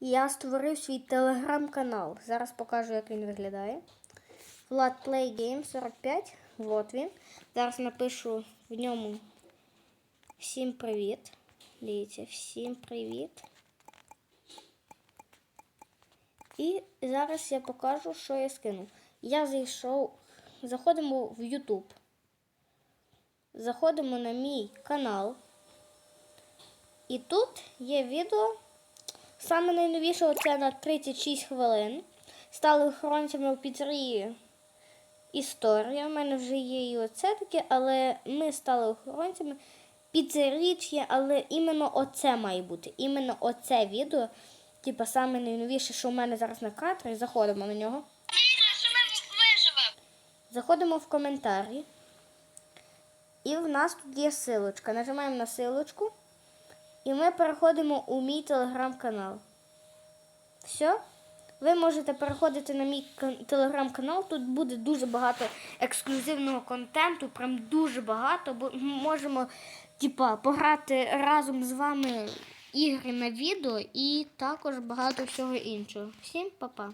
Я створив свій телеграм-канал. Зараз покажу, як він виглядає. Влад Play Game 45. Вот він. Зараз напишу в ньому всім привіт. Дивіться, всім привіт. І зараз я покажу, що я скинув. Я зайшов, заходимо в YouTube. Заходимо на мій канал. І тут є відео. Саме найновіше це на 36 хвилин. Стали охоронцями у піцерії історія. У мене вже є і оце таке, але ми стали охоронцями. Піцеріч є, але іменно оце має бути. Іменно оце відео. Типа саме найновіше, що у мене зараз на кадрі. Заходимо на нього. Заходимо в коментарі. І в нас тут є силочка. Нажимаємо на силочку. І ми переходимо у мій телеграм-канал. Все. Ви можете переходити на мій телеграм-канал. Тут буде дуже багато ексклюзивного контенту, прям дуже багато. Бо ми можемо типа, пограти разом з вами ігри на відео і також багато всього іншого. Всім па-па!